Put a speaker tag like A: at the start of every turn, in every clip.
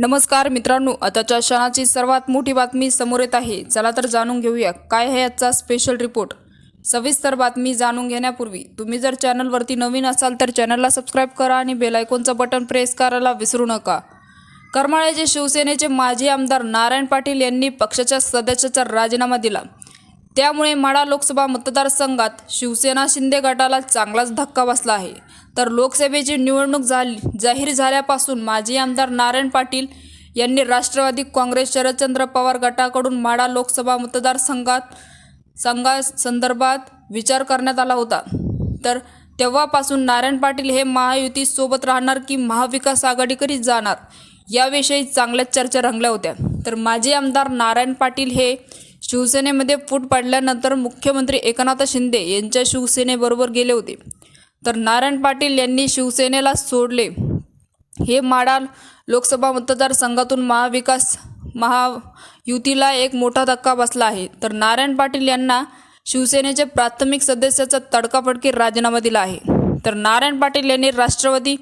A: नमस्कार मित्रांनो आताच्या क्षणाची सर्वात मोठी बातमी समोर येत आहे. चला तर जाणून घेऊया काय आहे आजचा स्पेशल रिपोर्ट सविस्तर बातमी जाणून घेण्यापूर्वी तुम्ही जर चॅनलवरती नवीन असाल तर चॅनलला सबस्क्राईब करा आणि बेलायकोनचं बटन प्रेस करायला विसरू नका. करमाळ्याचे शिवसेनेचे माजी आमदार नारायण पाटील यांनी पक्षाच्या सदस्याचा राजीनामा दिला. त्यामुळे माळा लोकसभा मतदारसंघात शिवसेना शिंदे गटाला चांगलाच धक्का बसला आहे. तर लोकसभेची निवडणूक झाली जाहीर झाल्यापासून माजी आमदार नारायण पाटील यांनी राष्ट्रवादी काँग्रेस शरदचंद्र पवार गटाकडून माडा लोकसभा मतदारसंघात संघासंदर्भात विचार करण्यात आला होता. तर तेव्हापासून नारायण पाटील हे महायुतीसोबत राहणार की महाविकास आघाडीकडे जाणार याविषयी चांगल्याच चर्चा रंगल्या होत्या. तर माजी आमदार नारायण पाटील हे शिवसेनेमध्ये फूट पडल्यानंतर मुख्यमंत्री एकनाथ शिंदे यांच्या शिवसेनेबरोबर गेले होते. तर नारायण पाटील यांनी शिवसेनेला सोडले. हे माडा लोकसभा मतदारसंघातून महाविकास महायुतीला एक मोठा धक्का बसला आहे. तर नारायण पाटील यांना शिवसेनेचे प्राथमिक सदस्याचा तडकाफडकी राजीनामा दिला आहे. तर नारायण पाटील यांनी राष्ट्रवादी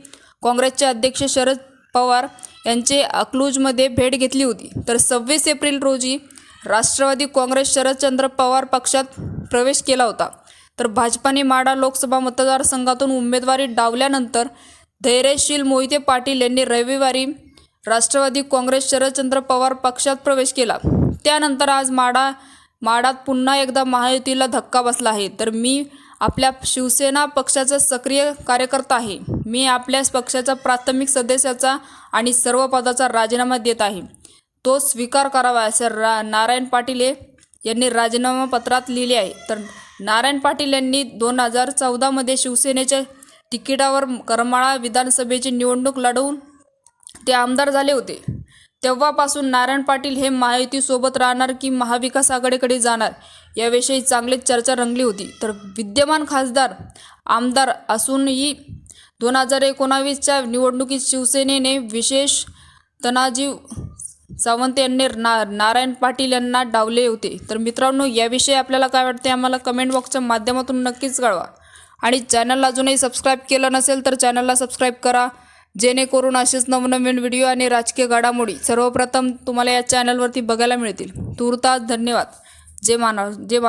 A: काँग्रेसचे अध्यक्ष शरद पवार यांचे अकलूजमध्ये भेट घेतली होती. तर सव्वीस एप्रिल रोजी राष्ट्रवादी काँग्रेस शरदचंद्र पवार पक्षात प्रवेश केला होता. तर भाजपाने माडा लोकसभा मतदारसंघातून उमेदवारी डावल्यानंतर धैर्यशील मोहिते पाटील यांनी रविवारी राष्ट्रवादी काँग्रेस शरदचंद्र पवार पक्षात प्रवेश केला. त्यानंतर आज माडा माडात पुन्हा एकदा महायुतीला धक्का बसला आहे. तर मी आपल्या शिवसेना पक्षाचा सक्रिय कार्यकर्ता आहे. मी आपल्याच पक्षाचा प्राथमिक सदस्याचा आणि सर्व पदाचा राजीनामा देत आहे. तो स्वीकार करावा असे रा नारायण पाटील यांनी राजीनामा पत्रात लिहिले आहे. तर नारायण पाटील यांनी दोन हजार चौदामध्ये शिवसेनेच्या तिकिटावर करमाळा विधानसभेची निवडणूक लढवून ते आमदार झाले होते. तेव्हापासून नारायण पाटील हे महायुतीसोबत राहणार की महाविकास आघाडीकडे जाणार याविषयी चांगलीच चर्चा रंगली होती. तर विद्यमान खासदार आमदार असूनही दोन हजार एकोणावीसच्या निवडणुकीत शिवसेनेने विशेष तनाजीव सावंत यांनी ना नारायण पाटील यांना डावले होते. तर मित्रांनो याविषयी आपल्याला काय वाटते आम्हाला कमेंट बॉक्सच्या माध्यमातून नक्कीच कळवा. आणि चॅनलला अजूनही सबस्क्राईब केलं नसेल तर चॅनलला सबस्क्राईब करा. जेणेकरून असेच नवनवीन व्हिडिओ आणि राजकीय घडामोडी सर्वप्रथम तुम्हाला या चॅनलवरती बघायला मिळतील. तुर्तास धन्यवाद. जे मानव जे मा